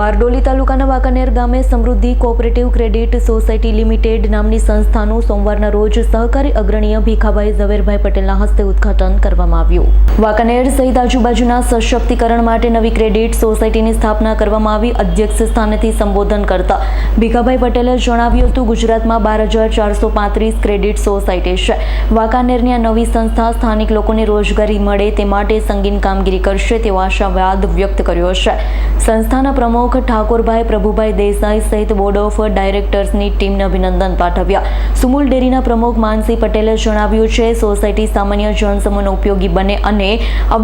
બારડોલી તાલુકાના વાંકાનેર ગામે સમૃદ્ધિ કોઓપરેટિવ ક્રેડિટ સોસાયટી લિમિટેડ નામની સંસ્થાનું સોમવારના રોજ સહકારી અગ્રણીય ભીખાભાઈ ઝવેરભાઈ પટેલના હસ્તે ઉદ્ઘાટન કરવામાં આવ્યું. વાંકાનેર સહિત આજુબાજુના સશક્તિકરણ માટે નવી ક્રેડિટ સોસાયટીની સ્થાપના કરવામાં આવી. અધ્યક્ષ સ્થાનેથી સંબોધન કરતા ભીખાભાઈ પટેલે જણાવ્યું હતું, ગુજરાતમાં બાર હજાર ચારસો પાંત્રીસ ક્રેડિટ સોસાયટી છે. વાંકાનેરની આ નવી સંસ્થા સ્થાનિક લોકોને રોજગારી મળે તે માટે સંગીન કામગીરી કરશે તેવો આશાવાદ વ્યક્ત કર્યો છે. સંસ્થાના પ્રમુખ ઠાકોરભાઈ, પ્રભુભાઈ દેસાઈ સહિત બોર્ડ ઓફ ડાયરેક્ટર્સની ટીમને અભિનંદન પાઠવ્યા. સુમુલ ડેરીના પ્રમુખ માનસી પટેલે જણાવ્યું છે, સોસાયટી સામાન્ય જનસમૂહનો ઉપયોગી બને અને આ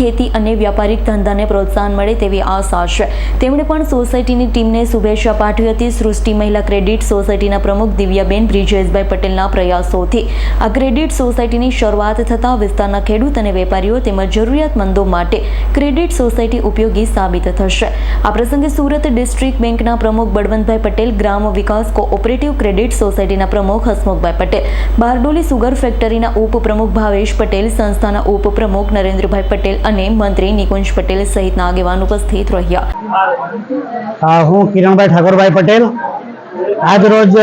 ખેતી અને વ્યાપારિક ધંધાને પ્રોત્સાહન મળે તેવી આશા છે. તેમણે પણ સોસાયટીની ટીમને શુભેચ્છા પાઠવી હતી. સૃષ્ટિ મહિલા ક્રેડિટ સોસાયટીના પ્રમુખ દિવ્યાબેન, બ્રિજેશભાઈ પટેલના પ્રયાસોથી. આ ક્રેડિટ સોસાયટીની શરૂઆત થતાં વિસ્તારના ખેડૂત અને વેપારીઓ તેમજ જરૂરિયાતમંદો માટે ક્રેડિટ સોસાયટી ઉપયોગી સાબિત થશે. આ પ્રસંગે સુરત ડિસ્ટ્રિક્ટ બેંકના પ્રમુખ બળવંતભાઈ પટેલ, ગ્રામ વિકાસ કોઓપરેટિવ ક્રેડિટ સોસાયટીના પ્રમુખ હસમુખભાઈ પટેલ, બારડોલી સુગર ફેક્ટરીના ઉપપ્રમુખ ભાવેશ પટેલ, સંસ્થાના ઉપપ્રમુખ નરેન્દ્રભાઈ પટેલ અને મંત્રી નિકુંજ પટેલ સહિતના આગેવાન ઉપસ્થિત રહ્યા. હું કિરણભાઈ ઠાકોરભાઈ પટેલ. આજ રોજ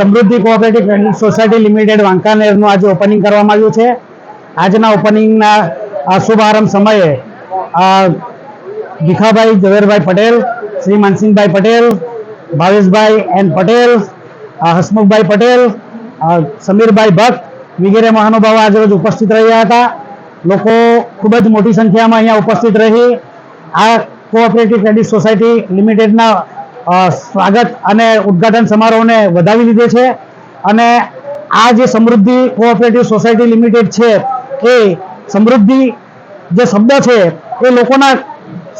Samruddhi cooperative credit society limited વાંકાનેરનું આજે ઓપનિંગ કરવામાં આવ્યું છે. આજના ઓપનિંગના શુભારંભ સમયે ભીખાભાઈ ઝવેરભાઈ પટેલ, શ્રી માનસિંહભાઈ પટેલ, ભાવેશભાઈ એન પટેલ હસમુખભાઈ પટેલ સમીરભાઈ ભટ્ટ વગેરે મહાનુભાવો આજે રોજ ઉપસ્થિત રહ્યા હતા. લોકો ખૂબ જ મોટી સંખ્યામાં અહીંયા ઉપસ્થિત રહી. આ કોઓપરેટિવ ક્રેડિટ સોસાયટી લિમિટેડના સ્વાગત અને ઉદ્ઘાટન સમારોહને વધાવી દીધે છે. અને આ જે સમૃદ્ધિ કોઓપરેટિવ સોસાયટી લિમિટેડ છે, એ સમૃદ્ધિ જે શબ્દ છે, એ લોકોના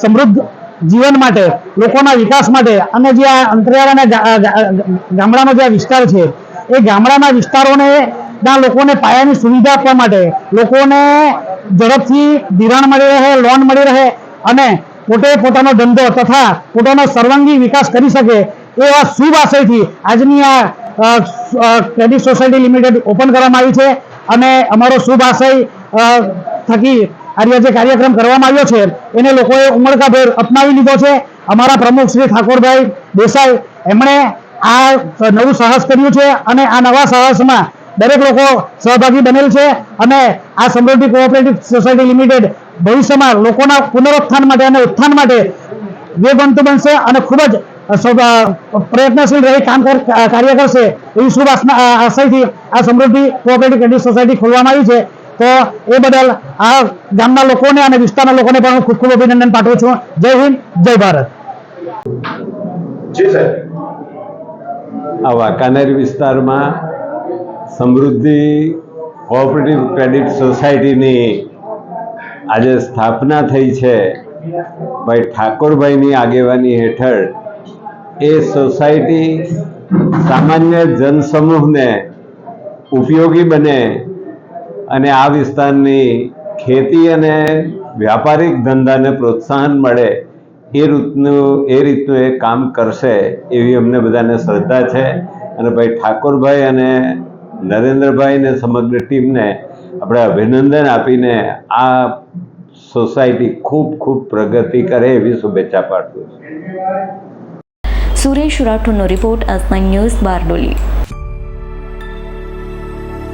સમૃદ્ધ જીવન માટે, લોકોના વિકાસ માટે અને જે આ અંતરિયાળ અને ગા- ગા- ગામડાનો જે વિસ્તાર છે, એ ગામડાના વિસ્તારોને ના લોકોને પાયાની સુવિધા આપવા માટે, લોકોને ઝડપથી ધિરાણ મળી રહે, લોન મળી રહે અને પોતે પોતાનો ધંધો તથા પોતાનો સર્વાંગી વિકાસ કરી શકે એવા શુભ આશયથી આજની આ ક્રેડિટ સોસાયટી લિમિટેડ ઓપન કરવામાં આવી છે અને અમારો શુભ આશય થકી આજે જે કાર્યક્રમ કરવામાં આવ્યો છે, એને લોકોએ ઉમળકાભેર અપનાવી લીધો છે. અમારા પ્રમુખ શ્રી ઠાકોરભાઈ દેસાઈ, એમણે આ નવું સાહસ કર્યું છે અને આ નવા સાહસમાં દરેક લોકો સહભાગી બનેલ છે અને આ સમૃદ્ધિ કોઓપરેટિવ સોસાયટી લિમિટેડ ભવિષ્યમાં લોકોના પુનરુત્થાન માટે અને ઉત્થાન માટે વેગવંતુ બનશે અને ખૂબ જ પ્રયત્નશીલ રહી કામ કર- કાર્ય કરશે એવી શુભ આશયથી આ સમૃદ્ધિ કોઓપરેટિવ ક્રેડિટ સોસાયટી ખોલવામાં આવી છે. તો એ બદલ આ ગામના લોકોને અને વિસ્તારના લોકોને પણ હું ખૂબ ખૂબ અભિનંદન પાઠવું છું. જય હિન્દ જય ભારત. આ વાંકાનેર વિસ્તારમાં સમૃદ્ધિ કોઓપરેટિવ ક્રેડિટ સોસાયટીની આજે સ્થાપના થઈ છે. ભાઈ ઠાકોરભાઈની આગેવાની હેઠળ એ સોસાયટી સામાન્ય જનસમૂહને ઉપયોગી બને અને આ વિસ્તારની ખેતી અને વ્યાપારિક ધંધાને પ્રોત્સાહન મળે એ રીતનું એ રીતનું એ કામ કરશે એવી અમને બધાને શ્રદ્ધા છે. અને ભાઈ ઠાકોરભાઈ અને નરેન્દ્રભાઈ ને સમગ્ર ટીમને આપણે અભિનંદન આપીને આ સોસાયટી ખૂબ ખૂબ પ્રગતિ કરે એવી શુભેચ્છા પાઠવું છું. સુરેશ રાઠોડનો રિપોર્ટ એસ ન્યૂઝ બારડોલી.